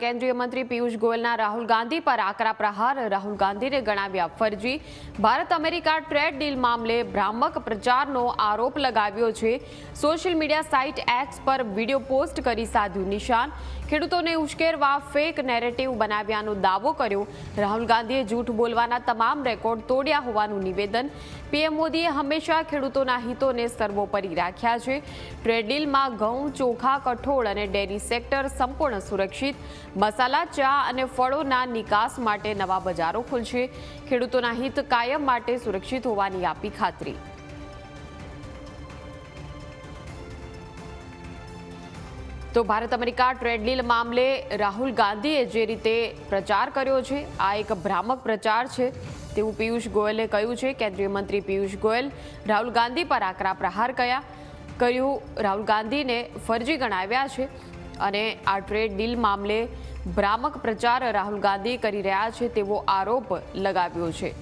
કેન્દ્રીય મંત્રી પિયુષ ગોયલના રાહુલ ગાંધી પર આકરા પ્રહાર. રાહુલ ગાંધીને ગણાવ્યા ફરજી. ભારત અમેરિકા ટ્રેડ ડીલ મામલે ભ્રામક પ્રચારનો આરોપ લગાવ્યો છે. સોશિયલ મીડિયા સાઇટ એક્સ પર વીડિયો પોસ્ટ કરી સાધ્યું નિશાન. ખેડૂતોને ઉશ્કેરવા ફેક નેરેટિવ બનાવ્યાનો દાવો કર્યો. રાહુલ ગાંધીએ જૂઠ બોલવાના તમામ રેકોર્ડ તોડ્યા હોવાનું નિવેદન. પીએમ મોદીએ હંમેશા ખેડૂતોના હિતોને સર્વોપરી રાખ્યા છે. ટ્રેડ ડીલમાં ઘઉં, ચોખા, કઠોળ અને ડેરી સેક્ટર સંપૂર્ણ સુરક્ષિત. મસાલા, ચા અને ફળોના નિકાસ માટે નવા બજારો ખુલશે. ખેડૂતોના હિત કાયમ માટે સુરક્ષિત હોવાની આપી ખાતરી. તો ભારત અમેરિકા ટ્રેડ ડીલ મામલે રાહુલ ગાંધીએ જે રીતે પ્રચાર કર્યો છે, આ એક ભ્રામક પ્રચાર છે. તેવું પિયુષ ગોયલે કહ્યું છે. કેન્દ્રીય મંત્રી પિયુષ ગોયલ રાહુલ ગાંધી પર આકરા પ્રહાર કયા કર્યું, રાહુલ ગાંધીને ફરજી ગણાવ્યા છે. અને આ ટ્રેડ ડીલ મામલે ભ્રામક પ્રચાર રાહુલ ગાંધી કરી રહ્યા છે તેવો આરોપ લગાવ્યો છે.